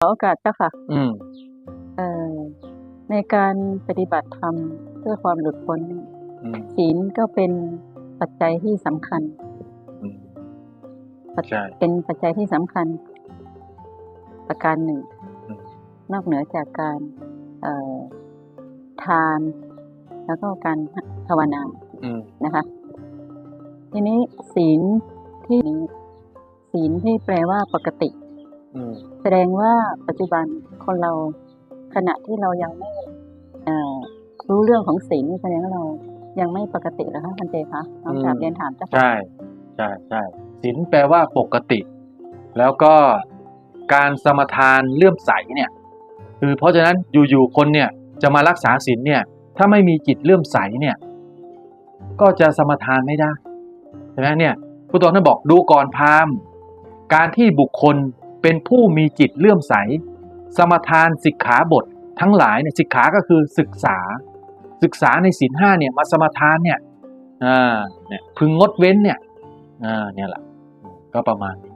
ขอโอกาสเจ้าค่ะอืมเอ่อในการปฏิบัติธรรมเพื่อความหลุดพ้นเนี่ยอืมศีลก็เป็นปัจจัยที่สำคัญอืมปัจใช่เป็นปัจจัยที่สำคัญ ประการหนึ่งอืมนอกเหนือจากการเอ่อทาน แล้วก็การภาวนาอืมนะคะ ทีนี้ศีลที่นี้ศีลที่แปลว่าปกติอืม แสดงว่าปัจจุบันคนเราขณะที่เรายังไม่รู้เรื่องของศีลแสดงว่าเรายังไม่ปกติเหรอคะพันเจคะน้องกราบเรียนถามเจ้าค่ะใช่ใช่ใช่ศีลแปลว่าปกติ แล้วก็การสมทานเลื่อมใสเนี่ยคือเพราะฉะนั้นอยู่ๆคนเนี่ยจะมารักษาศีลเนี่ย ถ้าไม่มีจิตเลื่อมใสเนี่ย ก็จะสมทานไม่ได้ใช่ไหมเนี่ยพุทธองท่านบอกดูก่อนพามการที่บุคคล เป็นผู้มีจิตเลื่อมใส สมทานสิกขาบท ทั้งหลายเนี่ยสิกขาก็คือศึกษา ศึกษาในศีลห้าเนี่ยมาสมทานเนี่ยอ่าเนี่ยพึงงดเว้นเนี่ยอ่าเนี่ยแหละก็ประมาณนี้